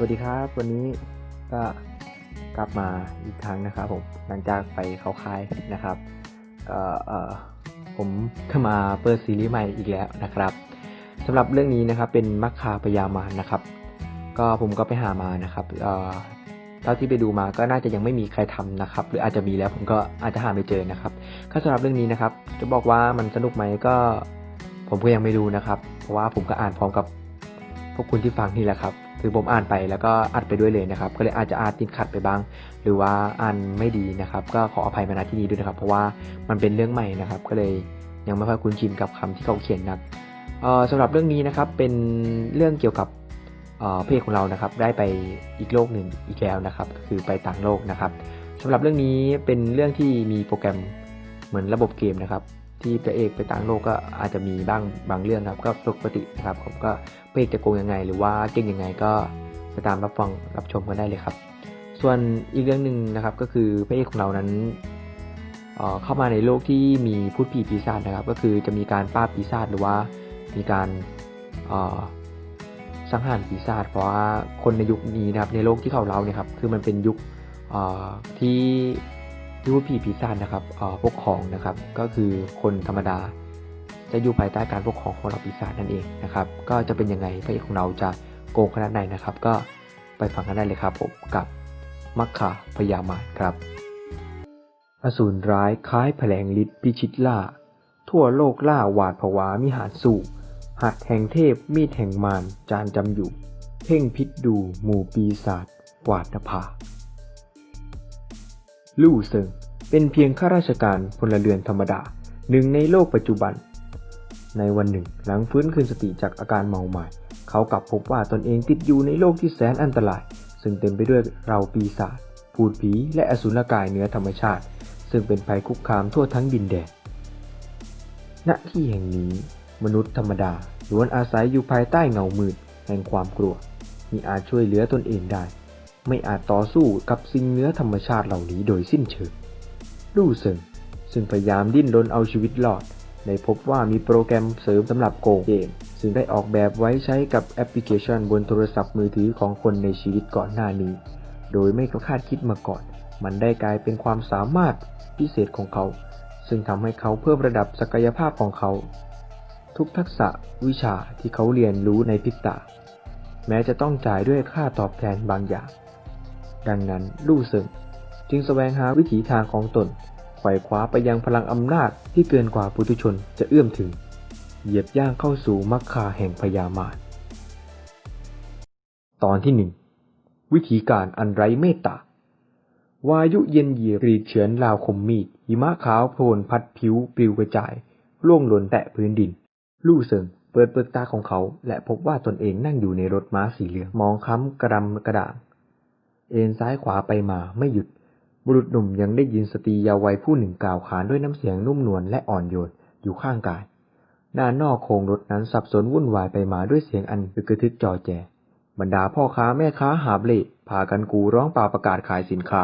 วัสดีครับ วันนี้ก็กลับมาอีกครั้งนะครับผมหลังจากไปเขาค่ายนะครับเอ่อเออผมก็มาเปิดซีรีส์ใหม่อีกแล้วนะครับสำหรับเรื่องนี้นะครับเป็นมัคคาพยามานะครับ ก็ผมก็ไปหามานะครับเออเท่าที่ไปดูมาก็น่าจะยังไม่มีใครทำนะครับ หรืออาจจะมีแล้วผมก็อาจจะหาไม่เจอนะครับก็สำหรับเรื่องนี้นะครับ จะบอกว่ามันสนุกไหมก็ผมก็ยังไม่รู้นะครับ เพราะว่าผมก็อ่านพร้อมกับพวกคุณที่ฟังนี่แหละครับ คือผมอ่านไปแล้วก็อัดไปด้วยเลยนะครับ ก็เลยอาจจะอ่านติดขัดไปบ้าง หรือว่าอ่านไม่ดีนะครับ ก็ขออภัยมาณที่นี้ด้วยนะครับ เพราะว่ามันเป็นเรื่องใหม่นะครับ ก็เลยยังไม่ค่อยคุ้นชินกับคำที่เขาเขียนนักเอ่อสำหรับเรื่องนี้นะครับเป็นเรื่องเกี่ยวกับเพระเอกของเรานะครับ ได้ไปอีกโลกหนึ่งอีกแล้วนะครับ คือไปต่างโลกนะครับสำหรับเรื่องนี้เป็นเรื่องที่มีโปรแกรมเหมือนระบบเกมนะครับ ที่พระเอกไปต่างโลกก็อาจจะมีบ้างบางเรื่องครับ ก็ปกตินะครับผมก็พระเอกจะโกงยังไง หรือว่าเก่งยังไงก็ไปตามรับฟังรับชมกันได้เลยครับ ส่วนอีกเรื่องหนึ่งนะครับก็คือพระเอกของเรานั้นเเข้ามาในโลกที่มีพูดผีปีศาจนะครับ ก็คือจะมีการป้าปีศาจหรือว่ามีการสังหารปีศาจเพราะว่าคนในยุคนี้นะครับในโลกที่เขาเล่าเนี่ยครับคือมันเป็นยุคที่ ที่พูดผีปีศาจนะครับปกครองนะครับ ก็คือคนธรรมดา จะอยู่ภายใต้การปกครองของเราปีศาจนั่นเองนะครับ ก็จะเป็นยังไงพระเอกของเราจะโกงขนาดไหนนะครับ ก็ไปฟังกันได้เลยครับผมกับมัคคาพยามารครับ อสูรร้ายคล้ายแผลงฤทธิ์พิชิตล่า ทั่วโลกล่าหวาดผวามิหารสู่ หัดแห่งเทพมีดแห่งมารจานจำอยู่ เพ่งพิษดูหมู่ปีศาจหวาดนภา ลู่เซิงเป็นเพียงข้าราชการพลเรือนธรรมดาหนึ่งในโลกปัจจุบัน ในวันหนึ่งหลังฟื้นคืนสติจากอาการเมาใหมายเขากลับพบว่าตนเองติดอยู่ในโลกที่แสนอันตราย ซึ่งเต็มไปด้วยเราปีศาจพูดผีและอสุรกายเหนือธรรมชาติ ซึ่งเป็นภัยคุกคามทั่วทั้งดินแดนณที่แห่งนี้มนุษย์ธรรมดาล้วนอาศัยอยู่ภายใต้เงามืดแห่งความกลัวมิอาจช่วยเหลือตนเองได้ ไม่อาจต่อสู้กับสิ่งเนื้อธรรมชาติเหล่านี้โดยสิ้นเชิงลู่เซิงซึ่งพยายามดิ้นรนเอาชีวิตรอดได้พบว่ามีโปรแกรมเสริมสำหรับโกงเกม ซึ่งได้ออกแบบไว้ใช้กับแอปพลิเคชันบนโทรศัพท์มือถือของคนในชีวิตก่อนหน้านี้ โดยไม่คาดคิดมาก่อน มันได้กลายเป็นความสามารถพิเศษของเขา ซึ่งทำให้เขาเพิ่มระดับศักยภาพของเขา ทุกทักษะวิชาที่เขาเรียนรู้ในพริบตาแม้จะต้องจ่ายด้วยค่าตอบแทนบางอย่าง ดังนั้นลู่เซิงจึงแสวงหาวิถีทางของตนไขว่คว้าไปยังพลังอำนาจที่เกินกว่าปุถุชนจะเอื้อมถึง เหยียบย่างเข้าสู่มรรคาแห่งพยามารตอนที่หนึ่งวิธีการอันไร้เมตตาวายุเย็นเยียบกรีดเฉือนราวคมมีดหิมะขาวโพลนพัดผิวปลิวกระจาย ล่วงหล่นแตะพื้นดิน ลู่เซิงเปิดเปลือกตาของเขา และพบว่าตนเองนั่งอยู่ในรถม้าสีเหลือง มองค้ำกระดำกระด่าง เอ็นซ้ายขวาไปมาไม่หยุด บุรุษหนุ่มยังได้ยินสตรียาว์วัยผู้หนึ่งกล่าวขานด้วยน้ำเสียงนุ่มนวลและอ่อนโยนอยู่ข้างกายด้านนอกโครงรถนั้นสับสนวุ่นวายไปมาด้วยเสียงอันอึกระทึกจอแจ บรรดาพ่อค้าแม่ค้าหาบเล่พากันกูร้องป่าประกาศขายสินค้า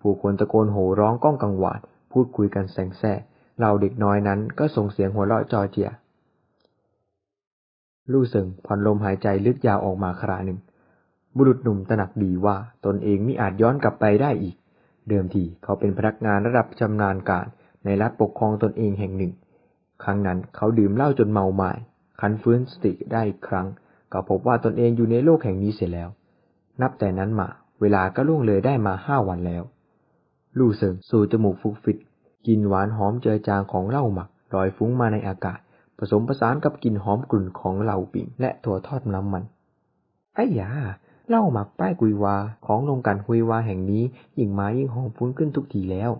ผู้คนตะโกนโห่ร้องก้องกังวานพูดคุยกันแสงแซ่เราเด็กน้อยนั้นก็ส่งเสียงหัวเราะจอเจีย ลู่เซิงผ่อนลมหายใจลึกยาวออกมาคราหนึ่ง บุรุษหนุ่มตระหนักดีว่าตนเองมิอาจย้อนกลับไปได้อีก เดิมทีเขาเป็นพนักงานระดับชำนาญการในรัฐปกครองตนเองแห่งหนึ่ง ครั้งนั้นเขาดื่มเหล้าจนเมาหมายคันฟื้นสติได้อีกครั้ง ก็พบว่าตนเองอยู่ในโลกแห่งนี้เสียแล้ว นับแต่นั้นมา เวลาก็ล่วงเลยได้มาห้าวันแล้ว ลู่เซิงสู่จมูกฟุกฟิตกลิ่นหวานหอมเจอจางของเหล้าหมักลอยฟุ้งมาในอากาศ ผสมผสานกับกลิ่นหอมกลุ่นของเหล่าปิ่งและถั่วทอดน้ำมันไอ้ยา เหล้าหมักป้ายกุยวาของโรงกันฮุยวาแห่งนี้ยิ่งมายิ่งหอมฟุ้งขึ้นทุกทีแล้ว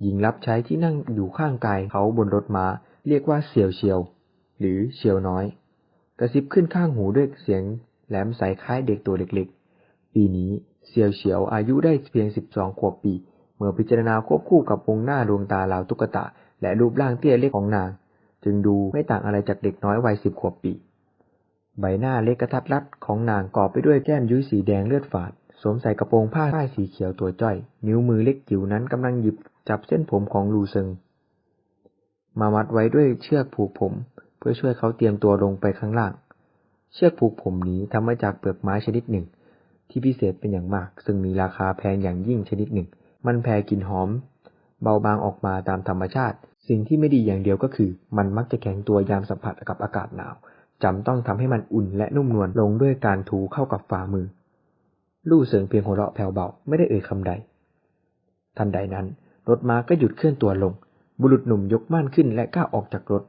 หญิงรับใช้ที่นั่งอยู่ข้างกายเขาบนรถม้า เรียกว่าเสี่ยวเชียว หรือเชียวน้อย กระซิบขึ้นข้างหูด้วยเสียงแหลมใสคล้ายเด็กตัวเล็กๆ ปีนี้เสี่ยวเฉียวอายุได้เพียงสิบสองขวบปี เมื่อพิจารณาควบคู่กับวงหน้าดวงตาลาวตุ๊กตาและรูปร่างเตี้ยเล็กของนาง จึงดูไม่ต่างอะไรจากเด็กน้อยวัยสิบขวบปี ใบหน้าเล็กกระทัดรัดของนางก่อไปด้วยแก้มยุ้ยสีแดงเลือดฝาด สวมใส่กระโปรงผ้าผ้าสีเขียวตัวจ้อย นิ้วมือเล็กจิ๋วนั้นกำลังหยิบจับเส้นผมของลูซิงมามัดไว้ด้วยเชือกผูกผม เพื่อช่วยเขาเตรียมตัวลงไปข้างล่าง เชือกผูกผมนี้ทำมาจากเปลือกไม้ชนิดหนึ่ง ที่พิเศษเป็นอย่างมาก ซึ่งมีราคาแพงอย่างยิ่งชนิดหนึ่ง มันแผ่กลิ่นหอม เบาบางออกมาตามธรรมชาติ สิ่งที่ไม่ดีอย่างเดียวก็คือ มันมักจะแข็งตัวยามสัมผัสกับอากาศหนาว จำต้องทำให้มันอุ่นและนุ่มนวลลงด้วยการถูเข้ากับฝ่ามือ ลู่เสิงเพียงหัวเราะแผ่วเบาไม่ได้เอ่ยคำใด ทันใดนั้น รถม้าก็หยุดเคลื่อนตัวลง บุรุษหนุ่มยกม่านขึ้นและก้าวออกจากรถ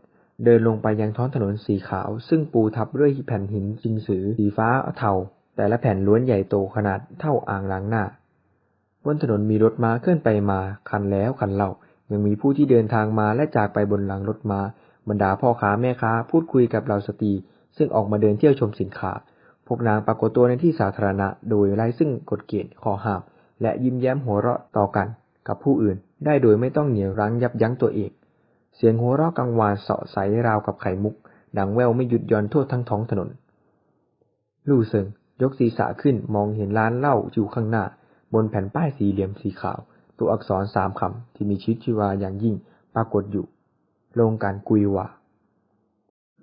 เดินลงไปยังท้องถนนสีขาว ซึ่งปูทับด้วยแผ่นหินจิงสือสีฟ้าเทา แต่ละแผ่นล้วนใหญ่โตขนาดเท่าอ่างล้างหน้าบนถนนมีรถม้าเคลื่อนไปมา คันแล้วคันเล่ายังมีผู้ที่เดินทางมาและจากไปบนหลังรถม้า บรรดาพ่อค้าแม่ค้าพูดคุยกับเหล่าสตรี ซึ่งออกมาเดินเที่ยวชมสินค้า พวกนางปรากฏตัวในที่สาธารณะ โดยไร้ซึ่งกฎเกณฑ์ข้อห้าม และยิ้มแย้มหัวเราะต่อกัน กับผู้อื่น ได้โดยไม่ต้องเหนียวรั้งยับยั้งตัวเอง เสียงหัวเราะกังวานเสาะใสราวกับไข่มุก ดังแววไม่หยุดย่อนทั่วทั้งท้องถนน ลู่เซิงยกศีรษะขึ้นมองเห็นร้านเหล้าอยู่ข้างหน้า บนแผ่นป้ายสี่เหลี่ยมสีขาว ตัวอักษรสามคำที่มีชีวิตชีวาอย่างยิ่งปรากฏอยู่ ลงการกุยว่า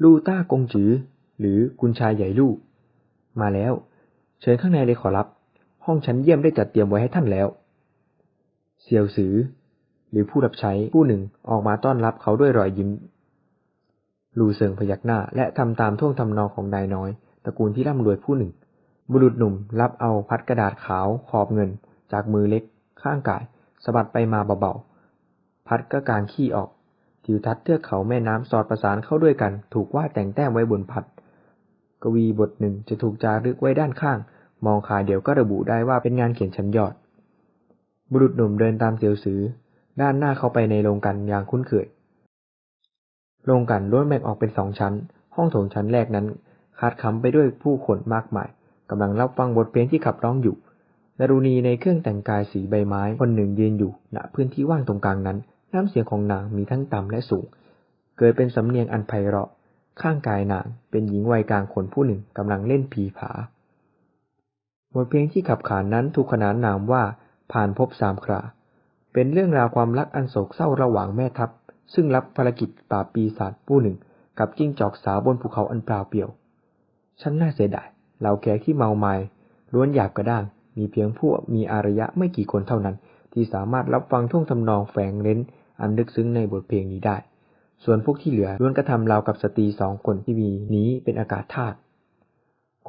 ลู่ต้ากงจือ หรือคุณชายใหญ่ลู่มาแล้ว เชิญข้างในเลยขอรับ ห้องชั้นเยี่ยมได้จัดเตรียมไว้ให้ท่านแล้ว เซียวสือ หรือผู้รับใช้ผู้หนึ่งออกมาต้อนรับเขาด้วยรอยยิ้ม ลูเซิงพยักหน้าและทำตามท่วงทำนองของนายน้อย ตระกูลที่ร่ำรวยผู้หนึ่ง บุรุษหนุ่มรับเอาพัดกระดาษขาวขอบเงิน จากมือเล็ก ข้างกายสะบัดไปมาเบาๆ พัดก็การขี้ออก ทิวทัศน์เทือกเขาแม่น้ำสอดประสานเข้าด้วยกัน ถูกวาดแต่งแต้มไว้บนพัด กวีบทหนึ่งจะถูกจารึกไว้ด้านข้าง มองขาเดียวก็ระบุได้ว่าเป็นงานเขียนชั้นยอด บุรุษหนุ่มเดินตามเสียวสือ ด้านหน้าเข้าไปในโรงกันอย่างคุ้นเคย โรงกันล้วนแบ่งออกเป็นสองชั้น ห้องโถงชั้นแรกนั้น คาดคำไปด้วยผู้คนมากมายกำลังรับฟังบทเพลงที่ขับร้องอยู่ดารุณีในเครื่องแต่งกายสีใบไม้คนหนึ่งยืนอยู่ณพื้นที่ว่างตรงกลางนั้น น้ำเสียงของนางมีทั้งต่ำและสูง เกิดเป็นสำเนียงอันไพเราะ ข้างกายนางเป็นหญิงวัยกลางคนผู้หนึ่งกำลังเล่นผีผา บทเพลงที่ขับขานนั้นถูกขนานนามว่าผ่านพบสามครา เป็นเรื่องราวความรักอันโศกเศร้าระหว่างแม่ทัพ ซึ่งรับภารกิจปราบปีศาจผู้หนึ่ง กับจิ้งจอกสาวบนภูเขาอันเปล่าเปลี่ยว ฉันน่าเสียดายเหล่าแขกที่เมาไมา้ล้วนหยาบกระด้าง มีเพียงผู้มีอารยะไม่กี่คนเท่านั้น ที่สามารถรับฟังท่วงทำนองแฝงเร้น อันลึกซึ้งในบทเพลงนี้ได้ ส่วนพวกที่เหลือล้วนกระทำราวกับสตรีสองคนที่มีนี้เป็นอากาศธาตุ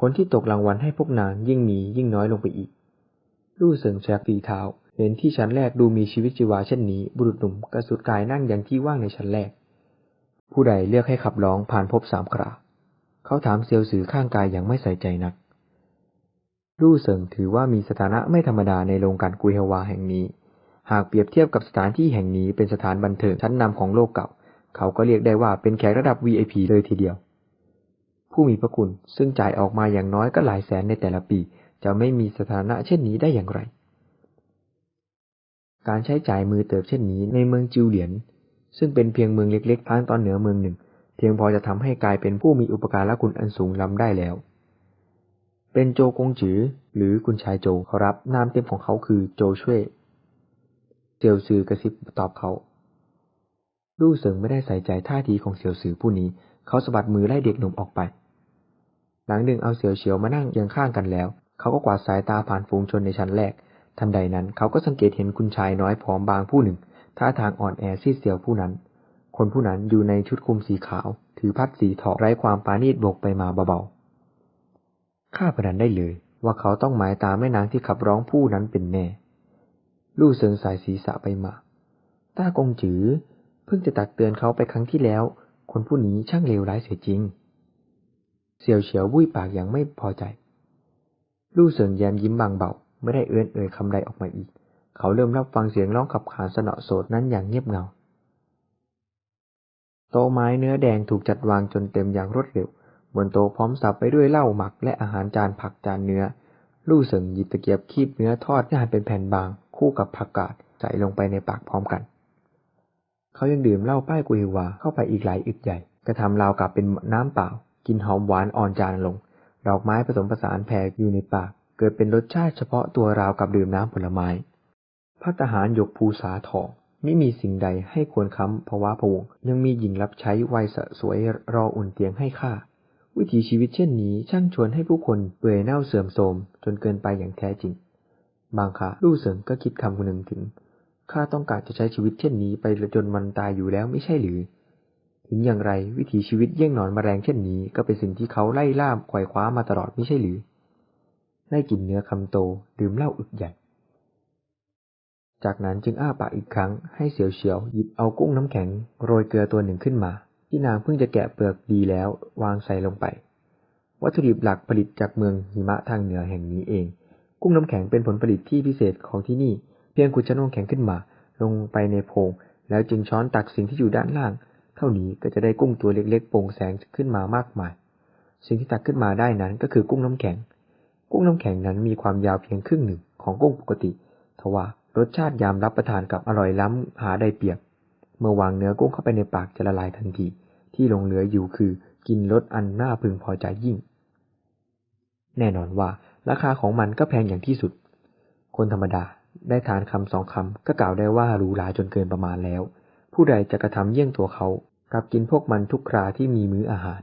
คนที่ตกรางวัลให้พวกนางยิ่งมียิ่งน้อยลงไปอีก ลู่เสิงแชกฝีเท้า เห็นที่ชั้นแรกดูมีชีวิตชีวาเช่นนี้ บุรุษหนุ่มกระสุดกายนั่งอย่างที่ว่างในชั้นแรก ผู้ใดเลือกให้ขับร้องผ่านพบสามคราเขาถามเซียวสือข้างกายอย่างไม่ใส่ใจนักลู่เสิงถือว่ามีสถานะไม่ธรรมดาในโรงการกุยฮวาแห่งนี้ หากเปรียบเทียบกับสถานที่แห่งนี้เป็นสถานบันเทิงชั้นนำของโลกเก่า เขาก็เรียกได้ว่าเป็นแขกระดับ VIP เลยทีเดียว ผู้มีพระคุณซึ่งจ่ายออกมาอย่างน้อยก็หลายแสนในแต่ละปี จะไม่มีสถานะเช่นนี้ได้อย่างไร การใช้จ่ายมือเติบเช่นนี้ในเมืองจิวเหลียน ซึ่งเป็นเพียงเมืองเล็กๆทางตอนเหนือเมืองหนึ่ง เพียงพอจะทำให้กลายเป็นผู้มีอุปการะคุณอันสูงล้ำได้แล้ว เป็นโจกงจือหรือคุณชายโจเขารับนามเต็มของเขาคือโจช่วย เซียวซือกระซิบตอบเขาลู่เสิงไม่ได้ใส่ใจท่าทีของเสี่ยวสือผู้นี้ เขาสะบัดมือไล่เด็กหนุ่มออกไป หลังดึงเอาเสี่ยวเฉียวมานั่งยียงข้างกันแล้ว เขาก็กวาดสายตาผ่านฝูงชนในชั้นแรก ทันใดนั้นเขาก็สังเกตเห็นคุณชายน้อยผอมบางผู้หนึ่ง ท่าทางอ่อนแอซีดเสียวผู้นั้น คนผู้นั้นอยู่ในชุดคลุมสีขาว ถือพัดสีทองไร้ความปานีตโบกไปมาเบาๆข้าพนันได้เลย ว่าเขาต้องหมายตาแม่นางที่ขับร้องผู้นั้นเป็นแน่ ลู่เซิงสายศีรษะไปมา ต้ากงจือ เพิ่งจะตักเตือนเขาไปครั้งที่แล้ว คนผู้นี้ช่างเลวร้ายเสียจริง เสี่ยวเฉียวบุ้ยปากอย่างไม่พอใจ ลู่เซิงแย้มยิ้มบางเบา ไม่ได้เอื้อนเอ่ยคำใดออกมาอีก เขาเริ่มรับฟังเสียงร้องขับขานสนอโสดนั้นอย่างเงียบเงา โต๊ะไม้เนื้อแดงถูกจัดวางจนเต็มอย่างรวดเร็ว บนโต๊ะพร้อมสับไปด้วยเหล้าหมักและอาหารจานผักจานเนื้อ ลู่เสิงหยิบตะเกียบคีบเนื้อทอดที่หั่นเป็นแผ่นบาง คู่กับผักกาดใส่ลงไปในปากพร้อมกัน เขายังดื่มเหล้าป้ายกุยวาเข้าไปอีกหลายอึกใหญ่ กระทำราวกับเป็นน้ำเปล่า กินหอมหวานอ่อนจานลง ดอกไม้ผสมผสานแผ่อยู่ในปาก เกิดเป็นรสชาติเฉพาะตัวราวกับดื่มน้ำผลไม้พัตหารยกภูษาทองไม่มีสิ่งใดให้ควรค้ำภาวะพวง ยังมีหญิงรับใช้วัยสะสวยรออุ่นเตียงให้ข้าวิถีชีวิตเช่นนี้ช่างชวนให้ผู้คนเปื่อยเน่าเสื่อมโทรมจนเกินไปอย่างแท้จริง บางคราลู่เสิงก็คิดคำคนหนึ่งถึง ข้าต้องการจะใช้ชีวิตเช่นนี้ไปจนมันตายอยู่แล้วไม่ใช่หรือ ถึงอย่างไรวิถีชีวิตเยี่ยงหนอนแมลงเช่นนี้ ก็เป็นสิ่งที่เขาไล่ล่าไขว่คว้ามาตลอดไม่ใช่หรือ ได้กินเนื้อคำโตดื่มเหล้าอึกใหญ่จากนั้นจึงอ้าปากอีกครั้งให้เสียวเฉียวหยิบเอากุ้งน้ำแข็งโรยเกลือตัวหนึ่งขึ้นมา ที่นางเพิ่งจะแกะเปลือกดีแล้ววางใส่ลงไป วัตถุดิบหลักผลิตจากเมืองหิมะทางเหนือแห่งนี้เอง กุ้งน้ำแข็งเป็นผลผลิตที่พิเศษของที่นี่ เพียงขุดชะนวนแข็งขึ้นมา ลงไปในโพรงแล้วจึงช้อนตักสิ่งที่อยู่ด้านล่าง เท่านี้ก็จะได้กุ้งตัวเล็กๆโปร่งแสงขึ้นมามากมาย สิ่งที่ตักขึ้นมาได้นั้นก็คือกุ้งน้ำแข็ง กุ้งน้ำแข็งนั้นมีความยาวเพียงครึ่งหนึ่งของกุ้งปกติทว่ารสชาติยามรับประทานกับอร่อยล้ำหาได้เปรียบ เมื่อวางเนื้อกุ้งเข้าไปในปากจะละลายทันที ที่ลงเหลืออยู่คือกินรสอันน่าพึงพอใจยิ่ง แน่นอนว่า ราคาของมันก็แพงอย่างที่สุด คนธรรมดาได้ทานคำสองคำก็กล่าวได้ว่าหรูหราจนเกินประมาณแล้ว ผู้ใดจะกระทำเยี่ยงตัวเขากับกินพวกมันทุกคราที่มีมื้ออาหาร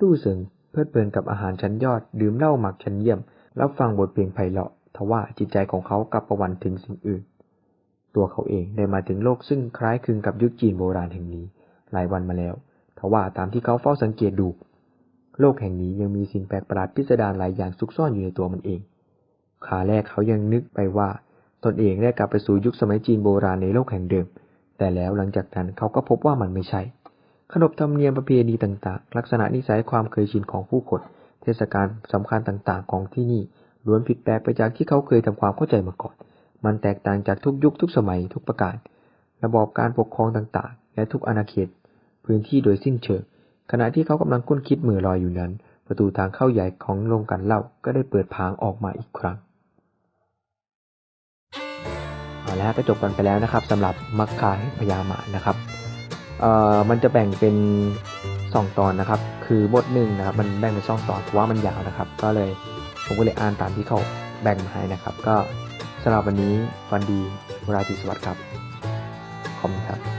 ลู่เสิงเพลิดเพลินกับอาหารชั้นยอดดื่มเหล้าหมักชั้นเยี่ยม รับฟังบทเพลงไพเราะทว่าจิตใจของเขากลับประวันถึงสิ่งอื่น ตัวเขาเองได้มาถึงโลกซึ่งคล้ายคลึงกับยุคจีนโบราณแห่งนี้ หลายวันมาแล้ว ทว่าตามที่เขาเฝ้าสังเกตดู โลกแห่งนี้ยังมีสิ่งแปลกประหลาดพิสดารหลายอย่างซุกซ่อนอยู่ในตัวมันเอง ขาแรกเขายังนึกไปว่า ตนเองได้กลับไปสู่ยุคสมัยจีนโบราณในโลกแห่งเดิม แต่แล้วหลังจากนั้นเขาก็พบว่ามันไม่ใช่ ขนบธรรมเนียมประเพณีต่างๆ ลักษณะนิสัยความเคยชินของผู้คนเทศกาลสำคัญต่างๆ ของที่นี่ล้วนผิดแปลกไปจากที่เขาเคยทำความเข้าใจมาก่อน มันแตกต่างจากทุกยุคทุกสมัยทุกประการ ระบอบการปกครองต่างๆ และทุกอาณาเขต พื้นที่โดยสิ้นเชิง ขณะที่เขากำลังคุ้นคิดมือลอยอยู่นั้น ประตูทางเข้าใหญ่ของโรงกันเหล้าก็ได้เปิดพางออกมาอีกครั้งเอาละก็จบกันไปแล้วนะครับสำหรับมักคาแห่งพญามานะครับเอ่อมันจะแบ่งเป็นสองตอนนะครับ คือบทหนึ่งนะครับมันแบ่งเป็นสองตอนเพราะว่ามันยาวนะครับ ก็เลยผมก็เลยอ่านตามที่เขาแบ่งมาให้นะครับ ก็สำหรับวันนี้วันดีราตรีสวัสดิ์ครับขอบคุณครับ